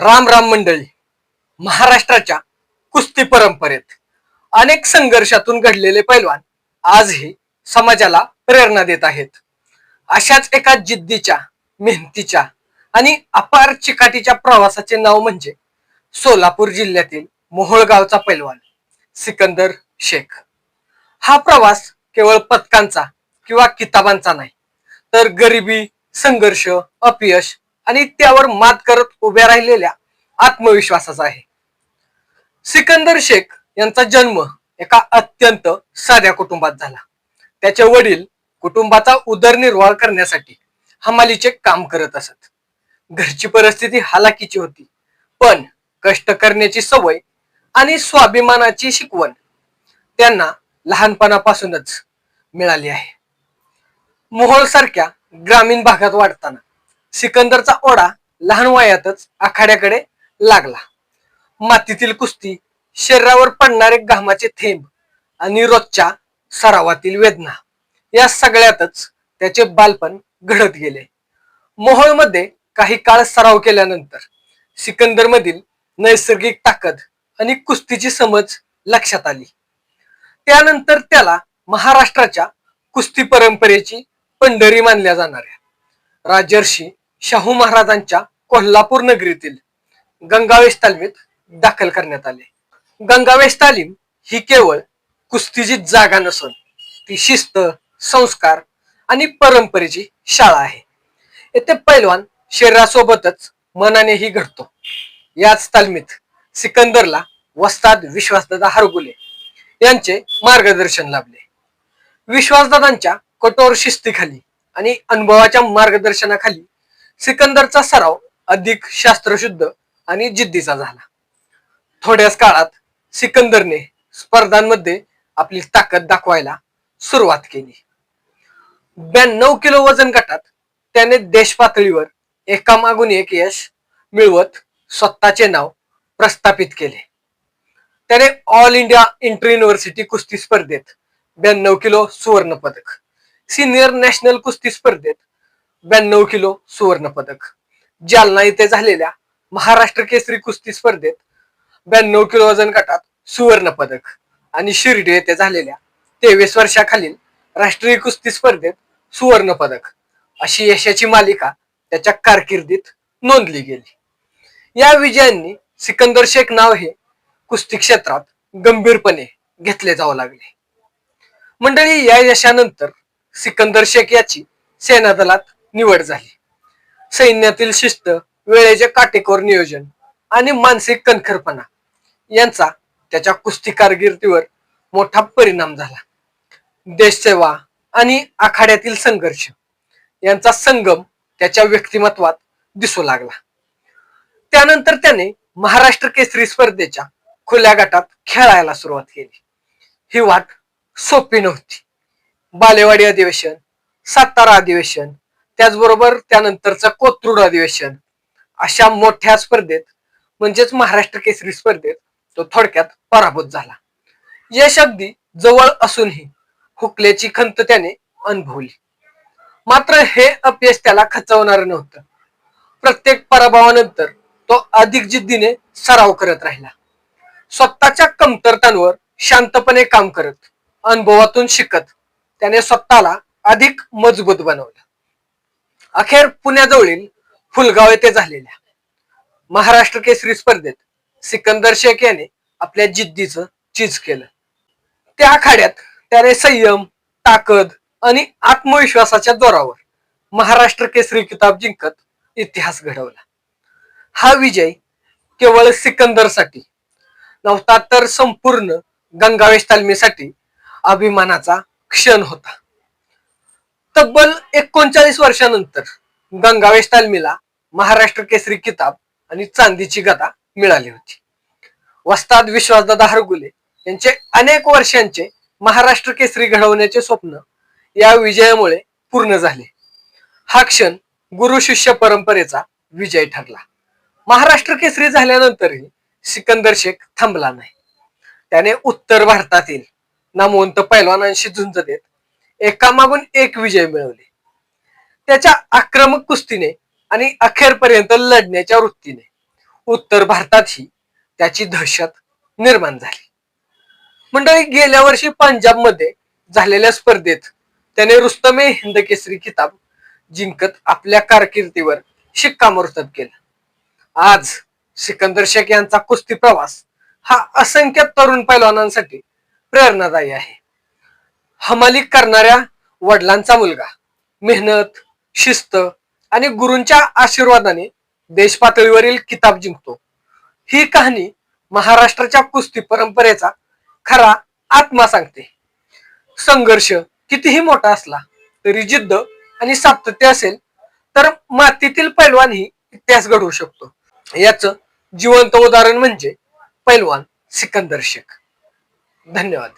राम राम मंडळी महाराष्ट्राच्या कुस्ती परंपरेत अनेक संघर्षातून घडलेले पैलवान आजही समाजाला प्रेरणा देत आहेत. अशाच एका जिद्दीच्या मेहनतीच्या आणि अपार चिकाटीच्या प्रवासाचे नाव म्हणजे सोलापूर जिल्ह्यातील मोहोळगावचा पैलवान सिकंदर शेख. हा प्रवास केवळ पदकांचा किंवा किताबांचा नाही तर गरिबी संघर्ष अपयश आणि त्यावर मात करत उभ्या राहिलेल्या आत्मविश्वासाचा आहे. सिकंदर शेख यांचा जन्म एका अत्यंत साध्या कुटुंबात झाला. त्याचे वडील कुटुंबाचा उदरनिर्वाह करण्यासाठी हमालीचे काम करत असत. घरची परिस्थिती हालाकीची होती पण कष्ट करण्याची सवय आणि स्वाभिमानाची शिकवण त्यांना लहानपणापासूनच मिळाली आहे. मोहोळ सारख्या ग्रामीण भागात वाढताना सिकंदरचा ओढा लहान वयातच आखाड्याकडे लागला. मातीतील कुस्ती शरीरावर पडणारे घामाचे थेंब आणि रोजच्या सरावातील वेदना या सगळ्यातच त्याचे बालपण घडत गेले. मोहोळमध्ये काही काळ सराव केल्यानंतर सिकंदरमधील नैसर्गिक ताकद आणि कुस्तीची समज लक्षात आली. त्यानंतर त्याला महाराष्ट्राच्या कुस्ती परंपरेची पंढरी मानल्या जाणाऱ्या. राजर्षी शाहू महाराजांच्या कोल्हापूर नगरीतील गंगावेश तालमीत दाखल करण्यात आले. गंगावेश तालीम ही केवळ कुस्तीची जागा नसून ती शिस्त संस्कार आणि परंपरेची शाळा आहे. येथे पैलवान शरीरासोबतच मनानेही घडतो. याच तालमीत सिकंदरला वस्ताद विश्वासदादा हरगुले यांचे मार्गदर्शन लाभले. विश्वासदादांच्या कठोर शिस्तीखाली आणि अनुभवाच्या मार्गदर्शनाखाली सिकंदरचा सराव अधिक शास्त्रशुद्ध आणि जिद्दीचा झाला. थोड्याच काळात सिकंदरने स्पर्धांमध्ये आपली ताकद दाखवायला सुरुवात केली. ब्याण्णव किलो वजन गटात त्याने देश पातळीवर एकामागून एक यश मिळवत स्वतःचे नाव प्रस्थापित केले. त्याने ऑल इंडिया इंटर युनिव्हर्सिटी कुस्ती स्पर्धेत ब्याण्णव किलो सुवर्ण पदक सिनियर नॅशनल कुस्ती स्पर्धेत ब्याण्णव किलो सुवर्ण पदक. जालना येथे झालेल्या महाराष्ट्र केसरी कुस्ती स्पर्धेत ब्याण्णव किलो वजन गटात सुवर्ण पदक आणि शिर्डी येथे झालेल्या तेवीस वर्षाखालील राष्ट्रीय कुस्ती स्पर्धेत सुवर्ण पदक अशी यशाची मालिका त्याच्या कारकिर्दीत नोंदली गेली. या विजयांनी सिकंदर शेख नाव हे कुस्ती क्षेत्रात गंभीरपणे घेतले जाऊ लागले. मंडळी या यशानंतर सिकंदर शेख याची सेना दलात निवड झाली. सैन्यातील शिस्त वेळेचे काटेकोर नियोजन आणि मानसिक कणखरपणा यांचा त्याच्या कुस्ती कारकिर्दीवर मोठा परिणाम झाला. देशसेवा आणि आखाड्यातील संघर्ष यांचा संगम त्याच्या व्यक्तिमत्वात दिसू लागला. त्यानंतर त्याने महाराष्ट्र केसरी स्पर्धेच्या खुल्या गटात खेळायला सुरुवात केली. ही वाट सोपी नव्हती. बालेवाडी अधिवेशन सातारा अधिवेशन त्याचबरोबर त्यानंतरचं कोथरूड अधिवेशन अशा मोठ्या स्पर्धेत म्हणजेच महाराष्ट्र केसरी स्पर्धेत तो थोडक्यात पराभूत झाला. यश अगदी जवळ असूनही हुकल्याची खंत त्याने अनुभवली. मात्र हे अपयश त्याला खचवणार नव्हतं. प्रत्येक पराभवानंतर तो अधिक जिद्दीने सराव करत राहिला. स्वतःच्या कमतरतांवर शांतपणे काम करत अनुभवातून शिकत त्याने स्वतःला अधिक मजबूत बनवलं. अखेर पुण्याजवळील फुलगाव येथे झालेल्या महाराष्ट्र केसरी स्पर्धेत सिकंदर शेख याने आपल्या जिद्दीचं चीज केलं. त्या आखाड्यात त्याने संयम ताकद आणि आत्मविश्वासाच्या जोरावर महाराष्ट्र केसरी किताब जिंकत इतिहास घडवला. हा विजय केवळ सिकंदरसाठी नव्हता तर संपूर्ण गंगावेश तालमीसाठी अभिमानाचा क्षण होता. तब्बल एकोणचाळीस वर्षानंतर गंगावेश तालमीला महाराष्ट्र केसरी किताब आणि चांदीची गदा मिळाली होती. वस्ताद विश्वासदादा हरगुले यांचे अनेक वर्षांचे महाराष्ट्र केसरी घडवण्याचे स्वप्न या विजयामुळे पूर्ण झाले. हा क्षण गुरु शिष्य परंपरेचा विजय ठरला. महाराष्ट्र केसरी झाल्यानंतरही सिकंदर शेख थांबला नाही. त्याने उत्तर भारतातील नामवंत पैलवानांशी झुंज देत एकामागून एक विजय मिळवले. त्याच्या आक्रमक कुस्तीने आणि अखेरपर्यंत लढण्याच्या वृत्तीने उत्तर भारतातही त्याची दहशत निर्माण झाली. मंडळी गेल्या वर्षी पंजाबमध्ये झालेल्या स्पर्धेत त्याने रुस्तमे हिंद केसरी किताब जिंकत आपल्या कारकिर्दीवर शिक्कामोर्तब केलं. आज सिकंदर शेख यांचा कुस्ती प्रवास हा असंख्य तरुण पैलवानांसाठी प्रेरणादायी आहे. हमाली करणाऱ्या वडिलांचा मुलगा. मेहनत शिस्त आणि गुरूंच्या आशीर्वादाने देश पातळीवरील किताब जिंकतो. ही कहाणी महाराष्ट्राच्या कुस्ती परंपरेचा खरा आत्मा सांगते. संघर्ष कितीही मोठा असला तरी जिद्द आणि सातत्य असेल तर मातीतील पैलवान ही इतिहास घडवू शकतो. याच जिवंत उदाहरण म्हणजे पैलवान सिकंदर शेख. धन्यवाद.